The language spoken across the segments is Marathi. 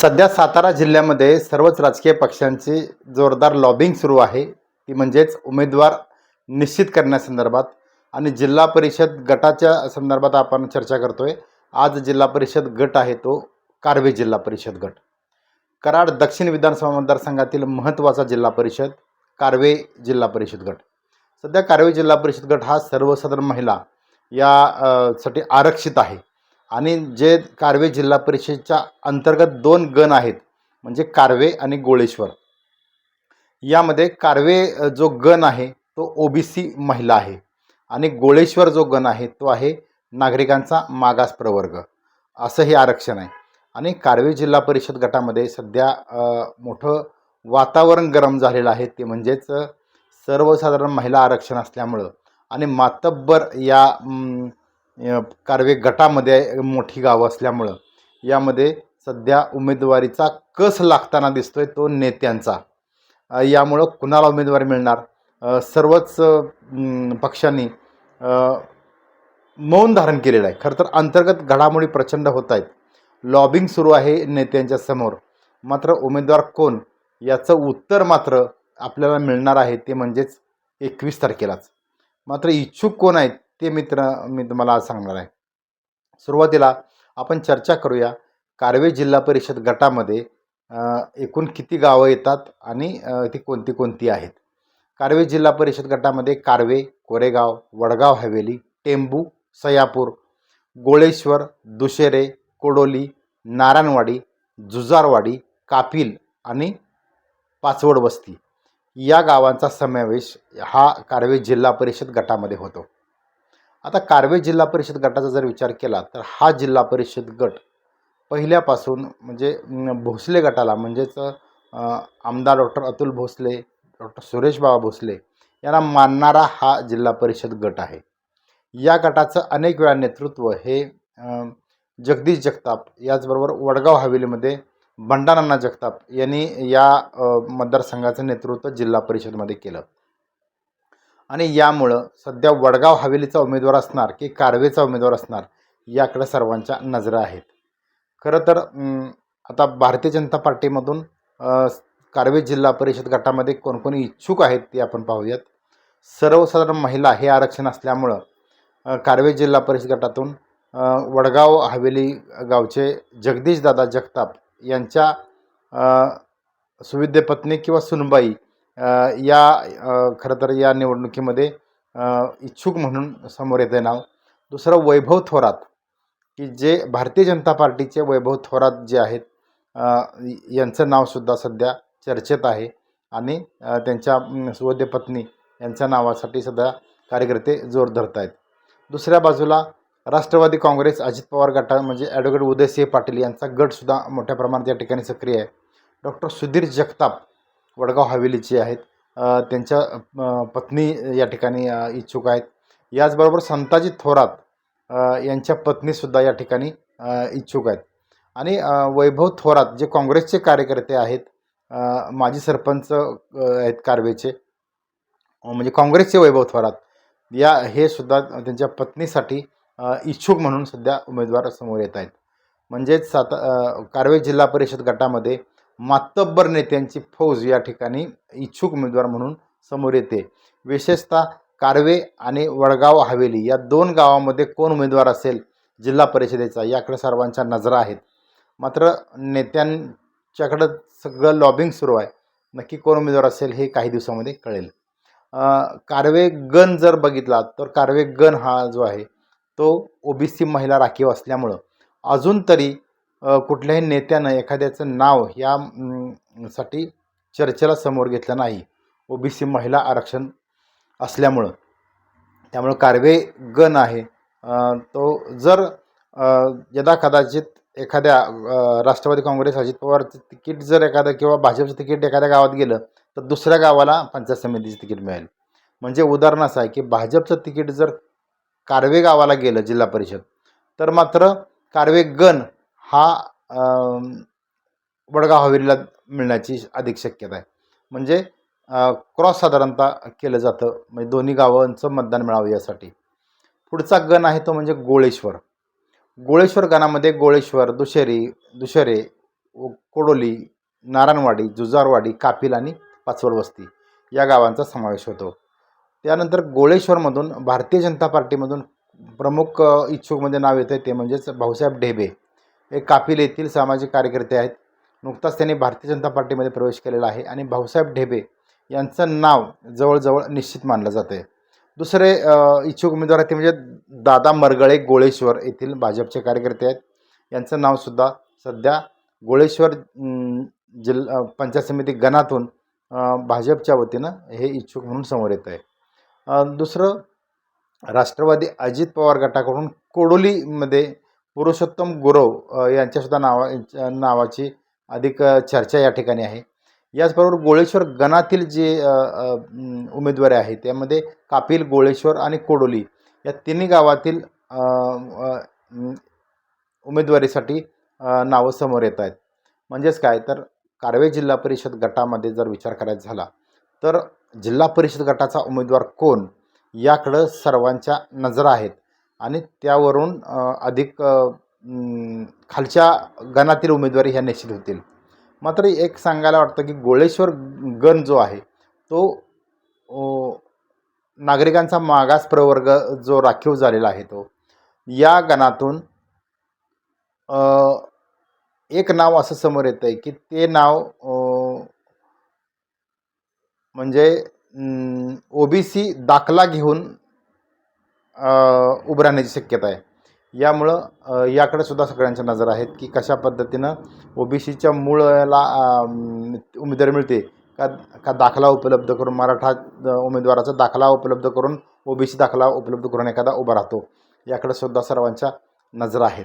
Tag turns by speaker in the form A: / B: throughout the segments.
A: सध्या सातारा जिल्ह्यामध्ये सर्वच राजकीय पक्षांची जोरदार लॉबिंग सुरू आहे. ती म्हणजेच उमेदवार निश्चित करण्यासंदर्भात आणि जिल्हा परिषद गटाच्या संदर्भात आपण चर्चा करतो आहे आज जिल्हा परिषद गट आहे तो कारवे जिल्हा परिषद गट. कराड दक्षिण विधानसभा मतदारसंघातील महत्त्वाचा जिल्हा परिषद कारवे जिल्हा परिषद गट. सध्या कारवे जिल्हा परिषद गट हा सर्वसाधारण महिला या साठी आरक्षित आहे. आणि जे कार्वे जिल्हा परिषदेच्या अंतर्गत दोन गण आहेत म्हणजे कार्वे आणि गोळेश्वर. यामध्ये कार्वे जो गण आहे तो ओबीसी महिला आहे आणि गोळेश्वर जो गण आहे तो आहे नागरिकांचा मागास प्रवर्ग. असं हे आरक्षण आहे. आणि कार्वे जिल्हा परिषद गटामध्ये सध्या मोठं वातावरण गरम झालेलं आहे. ते म्हणजेच सर्वसाधारण महिला आरक्षण असल्यामुळं. आणि मातब्बर या कारवे गटामध्ये मोठी गावं असल्यामुळं यामध्ये सध्या उमेदवारीचा कस लागताना दिसतो आहे तो नेत्यांचा. यामुळं कुणाला उमेदवारी मिळणार? सर्वच पक्षांनी मौन धारण केलेलं आहे. खरं तर अंतर्गत घडामोडी प्रचंड होत आहेत लॉबिंग सुरू आहे नेत्यांच्या समोर. मात्र उमेदवार कोण? याचं उत्तर मात्र आपल्याला मिळणार आहे ते म्हणजेच एकवीस तारखेलाच. मात्र इच्छुक कोण आहेत? ते मित्र मी तुम्हाला आज सांगणार आहे. सुरुवातीला आपण चर्चा करूया कारवे जिल्हा परिषद गटामध्ये एकूण किती गावं येतात आणि ती कोणती कोणती आहेत? कारवे जिल्हा परिषद गटामध्ये कारवे कोरेगाव वडगाव हवेली टेंबू सयापूर गोळेश्वर दुशेरे कोडोली नारायणवाडी जुजारवाडी कापिल आणि पाचवड वस्ती. या गावांचा समावेश हा कारवे जिल्हा परिषद गटामध्ये होतो. आता कारवे जिल्हा परिषद गटाचा जर विचार केला तर हा जिल्हा परिषद गट पहिल्यापासून म्हणजे भोसले गटाला म्हणजेच आमदार डॉक्टर अतुल भोसले डॉक्टर सुरेश बाबा भोसले यांना मानणारा हा जिल्हा परिषद गट आहे. या गटाचं अनेक वेळा नेतृत्व हे जगदीश जगताप याचबरोबर वडगाव हवेलीमध्ये भंडारांना जगताप यांनी या मतदारसंघाचं नेतृत्व जिल्हा परिषदमध्ये केलं. आणि यामुळं सध्या वडगाव हवेलीचा उमेदवार असणार की कारवेचा उमेदवार असणार याकडे सर्वांच्या नजरा आहेत. खरं तर आता भारतीय जनता पार्टीमधून कारवे जिल्हा परिषद गटामध्ये कोणकोणी इच्छुक आहेत ते आपण पाहूयात. सर्वसाधारण महिला हे आरक्षण असल्यामुळं कारवे जिल्हा परिषद गटातून वडगाव हवेली गावचे जगदीशदादा जगताप यांच्या सुविद्य पत्नी किंवा सुनबाई या खरं तर या निवडणुकीमध्ये इच्छुक म्हणून समोर येते नाव. दुसरं वैभव थोरात की जे भारतीय जनता पार्टीचे वैभव थोरात जे आहेत यांचं नावसुद्धा सध्या चर्चेत आहे आणि त्यांच्या सुवोद्य सुवद्य पत्नी यांच्या नावासाठी सध्या कार्यकर्ते जोर धरत आहेत दुसऱ्या बाजूला राष्ट्रवादी काँग्रेस अजित पवार गटा म्हणजे ॲडव्होकेट उदयसिंह पाटील यांचा गटसुद्धा मोठ्या प्रमाणात या ठिकाणी सक्रिय आहे. डॉक्टर सुधीर जगताप वडगाव हवेलीचे आहेत त्यांच्या पत्नी या ठिकाणी इच्छुक आहेत. याचबरोबर संताजी थोरात यांच्या पत्नीसुद्धा या ठिकाणी इच्छुक आहेत. आणि वैभव थोरात जे काँग्रेसचे कार्यकर्ते आहेत माजी सरपंच आहेत कारवेचे म्हणजे काँग्रेसचे वैभव थोरात या हे सुद्धा त्यांच्या पत्नीसाठी इच्छुक म्हणून सध्या उमेदवार समोर येत आहेत. म्हणजेच साता कारवे जिल्हा परिषद गटामध्ये मातब्बर नेत्यांची फौज या ठिकाणी इच्छुक उमेदवार म्हणून समोर येते. विशेषतः कारवे आणि वडगाव हवेली या दोन गावामध्ये कोण उमेदवार असेल जिल्हा परिषदेचा याकडे सर्वांच्या नजरा आहेत. मात्र नेत्यांच्याकडं सगळं लॉबिंग सुरू आहे. नक्की कोण उमेदवार असेल हे काही दिवसामध्ये कळेल. कारवे गण जर बघितला तर कार्वे गण हा जो आहे तो ओबीसी महिला राखीव असल्यामुळं अजून तरी कुठल्याही नेत्यानं एखाद्याचं नाव या साठी चर्चेला समोर घेतलं नाही. ओबीसी महिला आरक्षण असल्यामुळं. त्यामुळं कार्वे गण आहे. तो जर यदा कदाचित एखाद्या राष्ट्रवादी काँग्रेस अजित पवारचं तिकीट जर एखादं किंवा भाजपचं तिकीट एखाद्या गावात गेलं तर दुसऱ्या गावाला पंचायत समितीचं तिकीट मिळेल. म्हणजे उदाहरण असं आहे की भाजपचं तिकीट जर कार्वे गावाला गेलं जिल्हा परिषद तर मात्र कार्वे गण हा वडगाव हवेलीला मिळण्याची अधिक शक्यता आहे. म्हणजे क्रॉस साधारणतः केलं जातं. म्हणजे दोन्ही गावांचं मतदान मिळावं यासाठी. पुढचा गण आहे तो म्हणजे गोळेश्वर. गोळेश्वर गणामध्ये गोळेश्वर दुशेरी दुशेरे कोडोली नारायणवाडी जुजारवाडी कापिल आणि पाचवड वस्ती या गावांचा समावेश होतो. त्यानंतर गोळेश्वरमधून भारतीय जनता पार्टीमधून प्रमुख इच्छुक इच्छुकमध्ये नाव येतं ते म्हणजेच भाऊसाहेब ढेबे. हे कापिल येथील सामाजिक कार्यकर्ते आहेत. नुकताच त्यांनी भारतीय जनता पार्टीमध्ये प्रवेश केलेला आहे आणि भाऊसाहेब ढेबे यांचं नाव जवळजवळ निश्चित मानलं जातं आहे दुसरे इच्छुक उमेदवार आहेत ते म्हणजे दादा मरगळे गोळेश्वर येथील भाजपचे कार्यकर्ते आहेत. यांचं नावसुद्धा सध्या गोळेश्वर जिल्हा पंचायत समिती गणातून भाजपच्या वतीनं हे इच्छुक म्हणून समोर येत आहे. दुसरं राष्ट्रवादी अजित पवार गटाकडून कोडोलीमध्ये पुरुषोत्तम गुरव यांच्यासुद्धा नावा नावाची अधिक चर्चा या ठिकाणी आहे. याचबरोबर गोळेश्वर गणातील जे उमेदवारी आहेत त्यामध्ये कापिल गोळेश्वर आणि कोडोली या तिन्ही गावातील उमेदवारीसाठी नावं समोर येत आहेत. म्हणजेच काय? तर कारवे जिल्हा परिषद गटामध्ये जर विचार करायचा झाला तर जिल्हा परिषद गटाचा उमेदवार कोण? याकडं सर्वांच्या नजरा आहेत. आणि त्यावरून अधिक खालच्या गणातील उमेदवारी ह्या निश्चित होतील. मात्र एक सांगायला वाटतं की गोळेश्वर गण जो आहे तो नागरिकांचा मागास प्रवर्ग जो राखीव झालेला आहे तो या गणातून एक नाव असं समोर येतं आहे की ते नाव म्हणजे ओ बी सी दाखला घेऊन उभं राहण्याची शक्यता आहे. यामुळं याकडे सुद्धा सगळ्यांच्या नजर आहेत की कशा पद्धतीनं ओ बी सीच्या मूळला उमेदवारी मिळते. का का दाखला उपलब्ध करून मराठा उमेदवाराचा दाखला उपलब्ध करून ओ बी सी दाखला उपलब्ध करून एखादा उभा राहतो. याकडे सुद्धा सर्वांच्या नजर आहेत.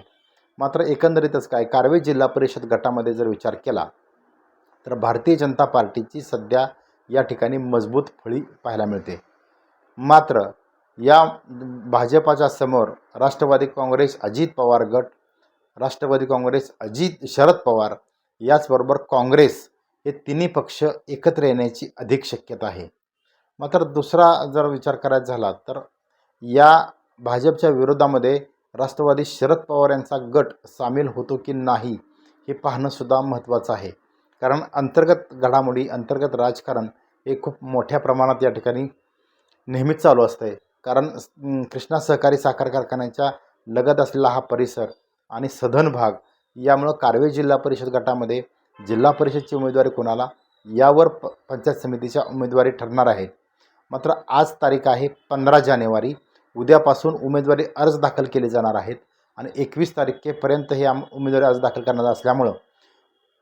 A: मात्र एकंदरीतच काय कारवे जिल्हा परिषद गटामध्ये जर विचार केला तर भारतीय जनता पार्टीची सध्या या ठिकाणी मजबूत फळी पाहायला मिळते. मात्र या भाजपाच्या समोर राष्ट्रवादी काँग्रेस अजित पवार गट राष्ट्रवादी काँग्रेस अजित शरद पवार याचबरोबर काँग्रेस हे तिन्ही पक्ष एकत्र येण्याची अधिक शक्यता आहे. मात्र दुसरा जर विचार करायचा झाला तर या भाजपच्या विरोधामध्ये राष्ट्रवादी शरद पवार यांचा गट सामील होतो की नाही हे पाहणंसुद्धा महत्त्वाचं आहे. कारण अंतर्गत घडामोडी अंतर्गत राजकारण हे खूप मोठ्या प्रमाणात या ठिकाणी नेहमीच चालू असतं आहे कारण कृष्णा सहकारी साखर कारखान्याच्या लगत असलेला हा परिसर आणि सधन भाग यामुळं कारवे जिल्हा परिषद गटामध्ये जिल्हा परिषदची उमेदवारी कोणाला यावर प पंचायत समितीच्या उमेदवारी ठरणार आहेत मात्र आज तारीख आहे पंधरा जानेवारी. उद्यापासून उमेदवारी अर्ज दाखल केले जाणार आहेत आणि एकवीस तारखेपर्यंत हे आम उमेदवारी अर्ज दाखल करणार असल्यामुळं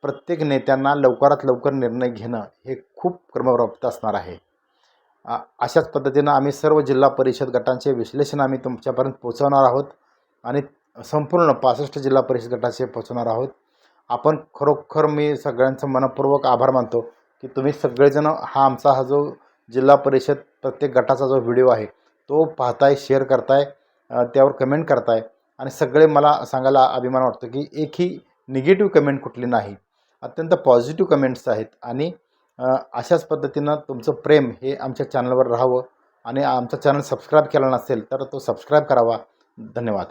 A: प्रत्येक नेत्यांना लवकरात लवकर निर्णय घेणं हे खूप क्रमप्राप्त असणार आहे. अशाच पद्धतीनं आम्ही सर्व जिल्हा परिषद गटांचे विश्लेषण आम्ही तुमच्यापर्यंत पोचवणार आहोत आणि संपूर्ण पासष्ट जिल्हा परिषद गटाचे पोचवणार आहोत. आपण खरोखर मी सगळ्यांचं मनपूर्वक आभार मानतो की तुम्ही सगळेजण हा आमचा हा जो जिल्हा परिषद प्रत्येक गटाचा जो व्हिडिओ आहे तो पाहताय शेअर करताय त्यावर कमेंट करताय आणि सगळे मला सांगायला अभिमान वाटतो की एकही निगेटिव्ह कमेंट कुठली नाही. अत्यंत पॉझिटिव्ह कमेंट्स आहेत आणि अशाच पद्धतीनं तुमचं प्रेम हे आमच्या चॅनलवर राहावं आणि आमचा चॅनल सबस्क्राईब केला नसेल तर तो सबस्क्राईब करावा. धन्यवाद.